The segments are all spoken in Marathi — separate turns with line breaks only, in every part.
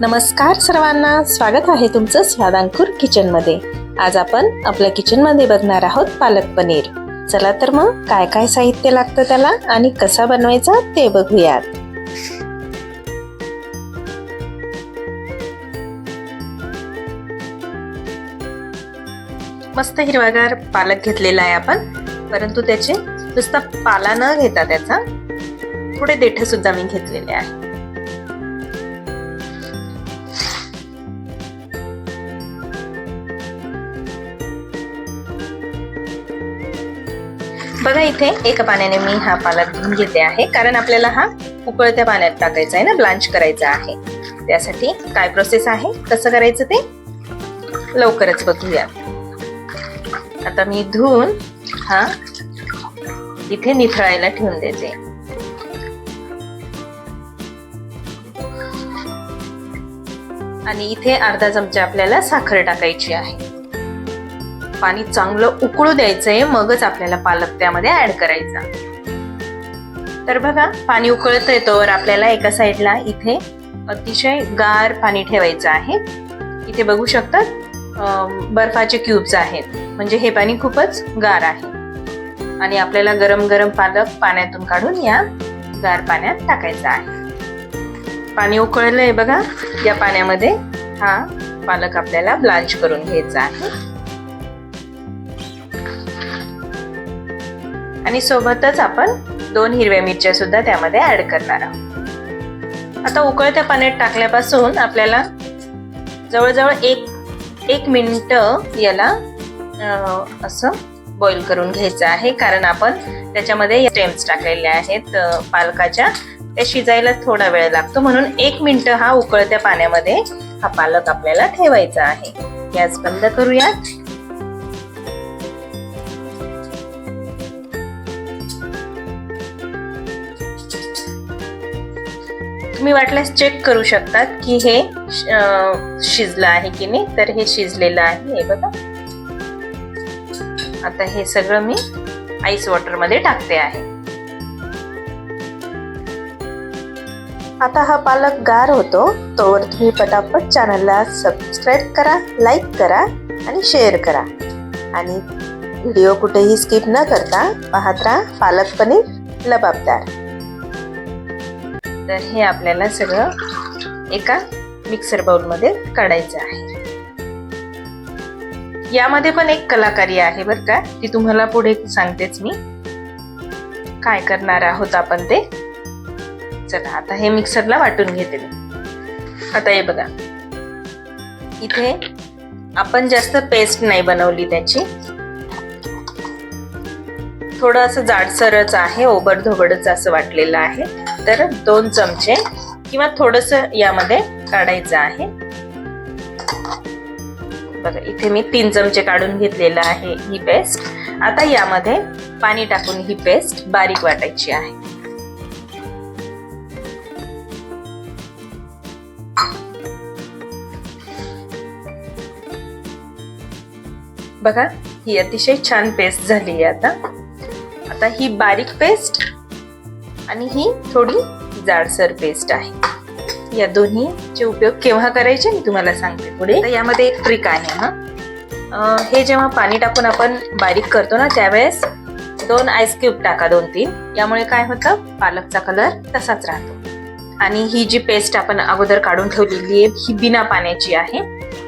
नमस्कार सर्वांना स्वागत आहे तुमचं स्वादांकूर किचनमध्ये. आज आपण आपल्या किचनमध्ये बघणार आहोत पालक पनीर. चला तर मग काय काय साहित्य लागतं त्याला आणि कसा बनवायचा ते बघूयात. मस्त हिरवागार पालक घेतलेला आहे आपण परंतु त्याचे नुसता पाला न घेता त्याचा थोडे देठ सुद्धा मी घेतलेले आहे. बघा इथे एका पाण्याने मी हा पालक धुवून घेते आहे. कारण आपल्याला हा उकळत्या पाण्यात टाकायचा आहे ना ब्लांच करायचा आहे. त्यासाठी काय प्रोसेस आहे? कसं करायचं ते? लवकरच बघूया. आता मी धुवून हा इथे निथळायला ठेवून देते. आणि इथे अर्धा चमचा आपल्याला साखर टाकायची आहे. पाणी चांगलं उकळू द्यायचंय मगच आपल्याला पालक त्यामध्ये ऍड करायचा. तर बघा पाणी उकळत येतोवर आपल्याला एका साईडला इथे अतिशय गार पाणी ठेवायचं आहे. इथे बघू शकतात बर्फाचे क्यूब्स आहेत. म्हणजे हे पाणी खूपच गार आहे. आणि आपल्याला गरम गरम पालक पाण्यातून काढून या गार पाण्यात टाकायचा आहे. पाणी उकळलंय बघा या पाण्यामध्ये हा पालक आपल्याला ब्लांच करून घ्यायचा आहे. आणि सोबतच आपण दोन हिरव्या मिरच्या सुद्धा त्यामध्ये ऍड करणार आहोत. आता उकळत्या पाण्यात टाकल्यापासून आपल्याला जवळजवळ एक एक मिनिट याला असं बॉईल करून घ्यायचं आहे. कारण आपण त्याच्यामध्ये स्टेम्स टाकलेले आहेत पालकाच्या. ते शिजायला थोडा वेळ लागतो. म्हणून एक मिनिट हा उकळत्या पाण्यामध्ये हा पालक आपल्याला ठेवायचा आहे. गॅस बंद करूयात. तुम्ही वाटल्यास चेक करू शकतात की हे शिजलं आहे की नाही. तर हे शिजलेलं आहे. हे बघा. आता हे सगळं मी आईस वॉटरमध्ये टाकते आहे. आता हा पालक गार होतो तोवर तुम्ही पटापट चॅनलला सबस्क्राईब करा लाईक करा आणि शेअर करा. आणि व्हिडिओ कुठेही स्किप न करता पाहत राहा पालक पनीर लबाबदार. तर हे आपल्याला सगळं एका मिक्सर बाउलमध्ये काढायचं आहे. यामध्ये पण एक कलाकारी आहे बरं का ती तुम्हाला पुढे सांगतेच मी. काय करणार आहोत आपण ते? चला आता हे मिक्सरला वाटून घेते आता हे बघा. इथे आपण जास्त पेस्ट नाही बनवली त्याची. थोडं असं जाडसरच आहे ओबड धोबडच असं वाटलेलं आहे. तर दोन चमचे किंवा थोडस यामध्ये काढायचं आहे. बघा इथे मी तीन चमचे काढून घेतलेलं आहे ही पेस्ट आता यामध्ये पाणी टाकून ही पेस्ट बारीक वाटायची आहे. बघा ही अतिशय छान पेस्ट झाली आहे आता. आता ही बारीक पेस्ट आणि ही थोडी जाडसर पेस्ट आहे. या दोन्हीचे उपयोग केव्हा करायचे मी तुम्हाला सांगते पुढे. यामध्ये एक ट्रिक आहे हा. हे जेव्हा पाणी टाकून आपण बारीक करतो ना त्यावेळेस दोन आईस्क्यूब टाका दोन तीन. यामुळे काय होतं? पालकचा कलर तसाच राहतो. आणि ही जी पेस्ट आपण अगोदर काढून ठेवलेली आहे ही बिना पाण्याची आहे.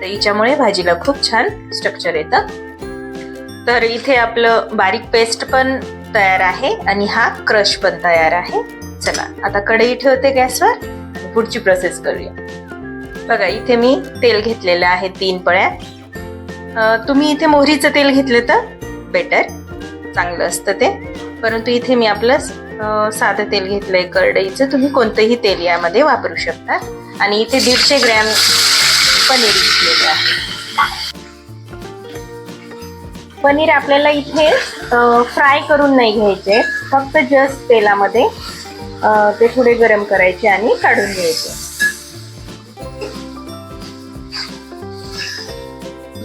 तर हिच्यामुळे भाजीला खूप छान स्ट्रक्चर येतं. तर इथे आपलं बारीक पेस्ट पण तयार आहे आणि हा क्रश पण तयार आहे. चला आता कढई ठेवते गॅसवर. पुढची प्रोसेस करूया. बघा इथे मी तेल घेतलेलं आहे तीन पळ्या. तुम्ही इथे मोहरीचं तेल घेतलं तर बेटर चांगलं असतं ते. परंतु इथे मी आपलं साधं तेल घेतलंय कढईचं. तुम्ही कोणतंही तेल यामध्ये वापरू शकता. आणि इथे दीडशे ग्रॅम पनीर घेतलेलं आहे. पनीर आपल्याला इथे फ्राय करून नाही घ्यायचे. फक्त जस्ट तेलामध्ये ते थोडे गरम करायचे आणि काढून घ्यायचे.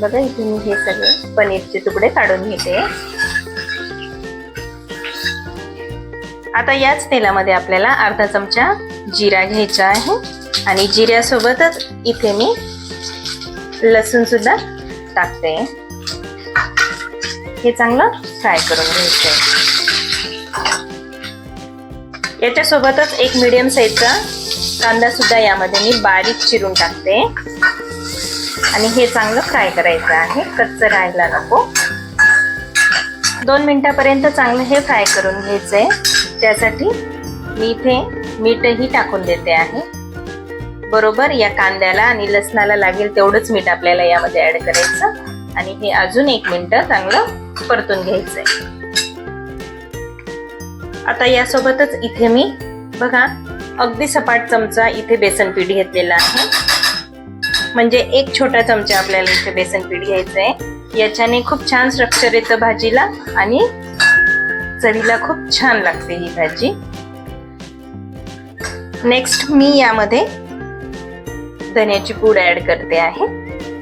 बघा इथे मी हे सगळे पनीरचे तुकडे काढून घेते. आता याच तेलामध्ये आपल्याला अर्धा चमचा जिरा घ्यायचा आहे. आणि जिऱ्यासोबतच इथे मी लसूण सुद्धा टाकते. हे चांगलं फ्राय करून घ्यायचं याच्यासोबतच एक मिडियम साईजचा कांदा सुद्धा यामध्ये मी बारीक चिरून टाकते. आणि हे चांगलं फ्राय करायचं आहे. कच्चं राहायला नको. दोन मिनिटापर्यंत चांगलं हे फ्राय करून घ्यायचंय. त्यासाठी मी इथे मीठही टाकून देते आहे. बरोबर या कांद्याला आणि लसणाला लागेल तेवढंच मीठ आपल्याला यामध्ये ॲड करायचं. आणि हे अजून एक मिनिट चांगलं परतून घ्यायचंय. आता यासोबतच इथे मी बघा अगदी सपाट चमचा इथे बेसन पीठ घेतलेला आहे. म्हणजे एक छोटा चमचा आपल्याला इथे बेसन पीठ घ्यायचं आहे याच्याने खूप छान स्ट्रक्चर येतं भाजीला आणि चवीला खूप छान लागते ही भाजी. नेक्स्ट मी यामध्ये धन्याची पूड ऍड करते आहे.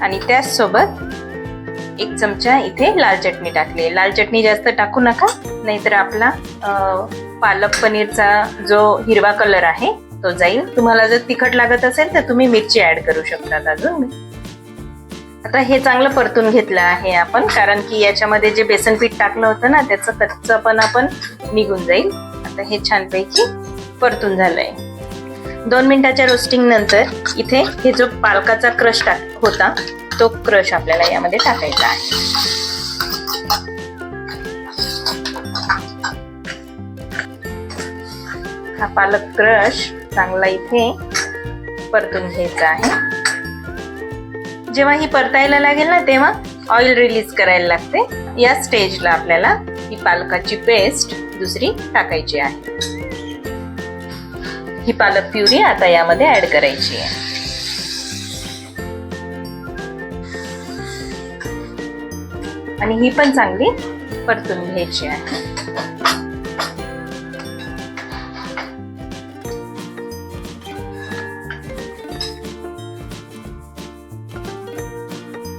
आणि त्याचसोबत एक चमचा इथे लाल चटणी टाकली. लाल चटणी जास्त टाकू नका नाहीतर आपला पालक पनीरचा जो हिरवा कलर आहे तो जाईल. तुम्हाला जर तिखट लागत असेल तर तुम्ही मिरची ऍड करू शकता अजून. आता हे चांगलं परतून घेतलं आहे आपण कारण की याच्यामध्ये जे बेसन पीठ टाकलं होतं ना त्याचं कच्चं पण आपण निघून जाईल. आता हे छानपैकी परतून झालंय. दोन मिनिटाच्या रोस्टिंग नंतर इथे हे जो पालकाचा क्रश टाक होता तो क्रश आपल्याला यामध्ये टाकायचा आहे. हा पालक क्रश चांगला इथे परतून घ्यायचा आहे. जेव्हा ही परतायला लागेल ना तेव्हा ऑइल रिलीज करायला लागते. या स्टेजला आपल्याला ही पालकाची पेस्ट दुसरी टाकायची आहे. ही पालक प्युरी आता यामध्ये ऍड करायची आहे. आणि ही पण चांगली परतून घ्यायची आहे.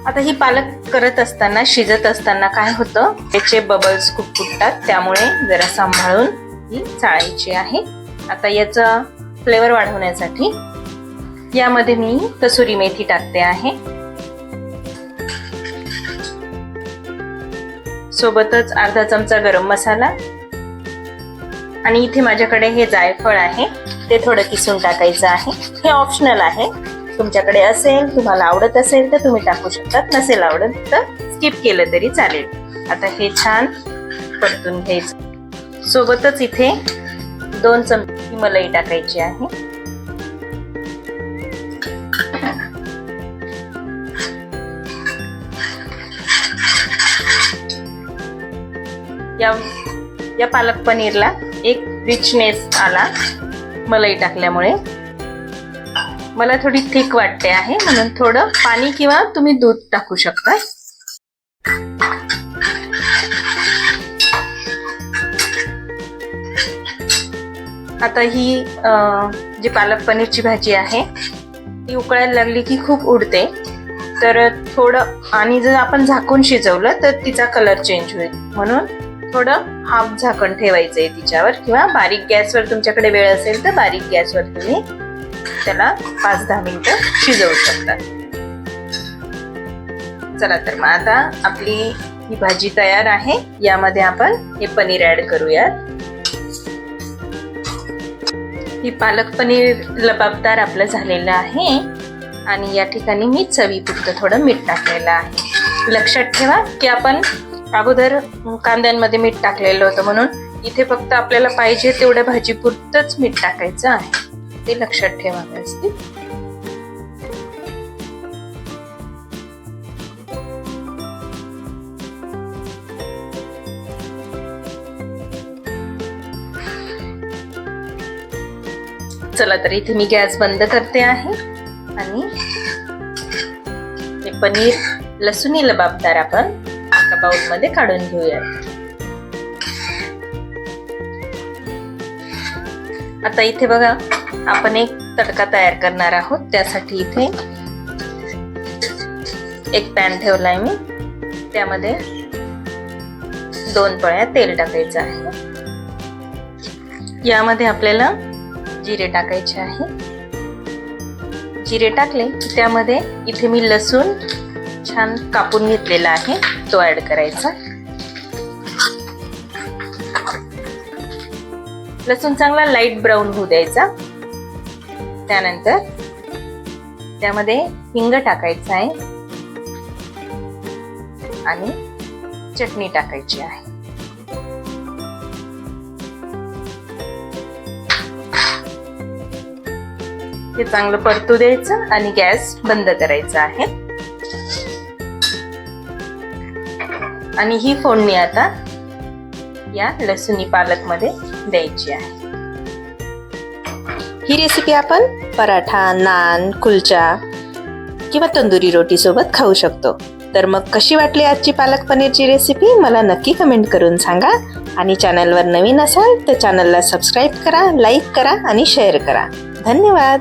आता ही पालक करत असताना शिजत असताना काय होतं? त्याचे बबल्स खूप फुटतात त्यामुळे जरा सांभाळून ही चाळायची आहे. आता याचा फ्लेवर वाढवण्यासाठी. यामध्ये मी कसुरी मेथी टाकते आहे. सोबतच अर्धा चमचा गरम मसाला. आणि इथे माझ्याकडे हे जायफळ आहे. ते थोडं किसून टाकायचं आहे. हे ऑप्शनल आहे. तुमच्याकडे असेल तुम्हाला आवडत असेल तर तुम्ही टाकू शकतात. नसेल आवडत तर स्किप केलं तरी चालेल. आता हे छान परतून घ्यायचं. सोबतच इथे दोन चमचे मलाई टाकायची आहे. या या पालक पनीरला एक रिचनेस आला मलाई टाकल्यामुळे. मला थोडी थिक वाटते आहे म्हणून थोडं पाणी किंवा तुम्ही दूध टाकू शकता. आता ही जी पालक पनीरची भाजी आहे ती उकळायला लागली की खूप उडते. तर थोडं आणि जर आपण झाकून शिजवलं तर तिचा कलर चेंज होईल. म्हणून थोडं हाफ झाकण ठेवायचं आहे तिच्यावर किंवा बारीक गॅसवर तुमच्याकडे वेळ असेल तर बारीक गॅसवर तुम्ही त्याला पाच दहा मिनटं शिजवू शकता. चला तर मग आता आपली ही भाजी तयार आहे. यामध्ये आपण हे पनीर ॲड करूयात. ही पालक पनीर लबाबदार आपलं झालेलं आहे. आणि या ठिकाणी मी चवीपुरतं थोडं मीठ टाकलेलं आहे. लक्षात ठेवा की आपण अगोदर कांद्यांमध्ये मीठ टाकलेलं होतं म्हणून इथे फक्त आपल्याला पाहिजे तेवढ्या भाजीपुरतंच मीठ टाकायचं आहे. ते लक्षात ठेवा व्यवस्थित. चला तर इथे मी गॅस बंद करते आहे. आणि हे पनीर लसुणी लबाबदार आपण एका बाउलमध्ये काढून घेऊया आता इथे बघा आपण एक तडका तयार करणार आहोत. त्यासाठी इथे एक पॅन ठेवलाय मी. त्यामध्ये दोन पळ्या तेल टाकायचं आहे. यामध्ये आपल्याला जिरे टाकायचे आहे. जिरे टाकले की त्यामध्ये इथे मी लसूण छान कापून घेतलेला आहे. तो ऍड करायचा. लसूण चांगला लाइट ब्राऊन होऊ द्यायचा. त्यानंतर त्यामध्ये हिंग टाकायचं आहे. आणि चटणी टाकायची आहे. हे चांगलं परतू द्यायचं आणि गॅस बंद करायचा आहे. आणि ही फोडणी आता या लसुणी पालकमध्ये द्यायची आहे. ही रेसिपी आपण पराठा नान कुलचा किंवा तंदुरी रोटी सोबत खाऊ शकतो. तर मग कशी वाटली आजची पालक पनीरची रेसिपी मला नक्की कमेंट करून सांगा. आणि चॅनलवर नवीन असाल तर चॅनलला सबस्क्राईब करा लाईक करा आणि शेअर करा. धन्यवाद!